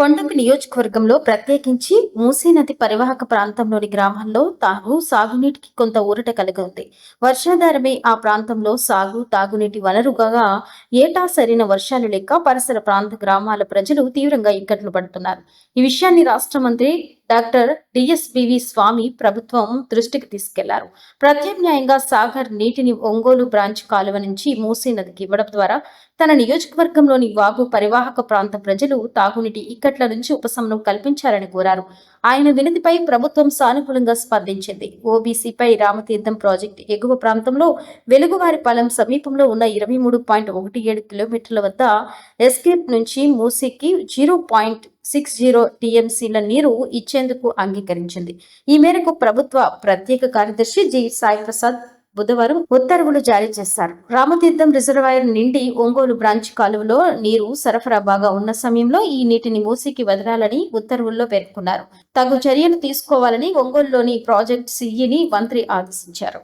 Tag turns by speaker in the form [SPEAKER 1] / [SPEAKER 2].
[SPEAKER 1] కొండపి నియోజకవర్గంలో ప్రత్యేకించి మూసీ నది పరివాహక ప్రాంతంలోని గ్రామాల్లో తాగు సాగునీటికి కొంత ఊరట కలిగి ఉంది వర్షాధారమే ఆ ప్రాంతంలో సాగు తాగునీటి వనరుగా ఏటా సరైన వర్షాలు లేక పరిసర ప్రాంత గ్రామాల ప్రజలు తీవ్రంగా ఇక్కట్లు పడుతున్నారు. ఈ విషయాన్ని రాష్ట్ర మంత్రి డాక్టర్ డిఎస్బివి స్వామి ప్రభుత్వం దృష్టికి తీసుకెళ్ళారు. ప్రత్యామ్నాయంగా సాగర్ నీటిని ఒంగోలు బ్రాంచ్ కాలువ నుంచి మూసీ నదికి ఇవ్వడం ద్వారా తన నియోజకవర్గంలోని వాగు పరివాహక ప్రాంత ప్రజలు తాగునీటి ఇక్కట్ల నుంచి ఉపశమనం కల్పించాలని కోరారు. ఆయన వినతిపై ప్రభుత్వం సానుకూలంగా స్పందించింది. ఓబీసీపై రామతీర్థం ప్రాజెక్టు ఎగువ ప్రాంతంలో వెలుగువారిపాలెం సమీపంలో ఉన్న ఇరవై మూడు పాయింట్ ఒకటి ఏడు కిలోమీటర్ల వద్ద ఎస్కేప్ నుంచి మూసీకి జీరో పాయింట్ సిక్స్ జీరో టీఎంసీల నీరు ఇచ్చేందుకు అంగీకరించింది. ఈ మేరకు ప్రభుత్వ ప్రత్యేక కార్యదర్శి జి సాయి ప్రసాద్ బుధవారం ఉత్తర్వులు జారీ చేశారు. రామతీర్థం రిజర్వాయర్ నిండి ఒంగోలు బ్రాంచ్ కాలువలో నీరు సరఫరా బాగా ఉన్న సమయంలో ఈ నీటిని మూసికి వదలాలని ఉత్తర్వుల్లో పేర్కొన్నారు. తగు చర్యలు తీసుకోవాలని ఒంగోలులోని ప్రాజెక్ట్ సిఈని మంత్రి ఆదేశించారు.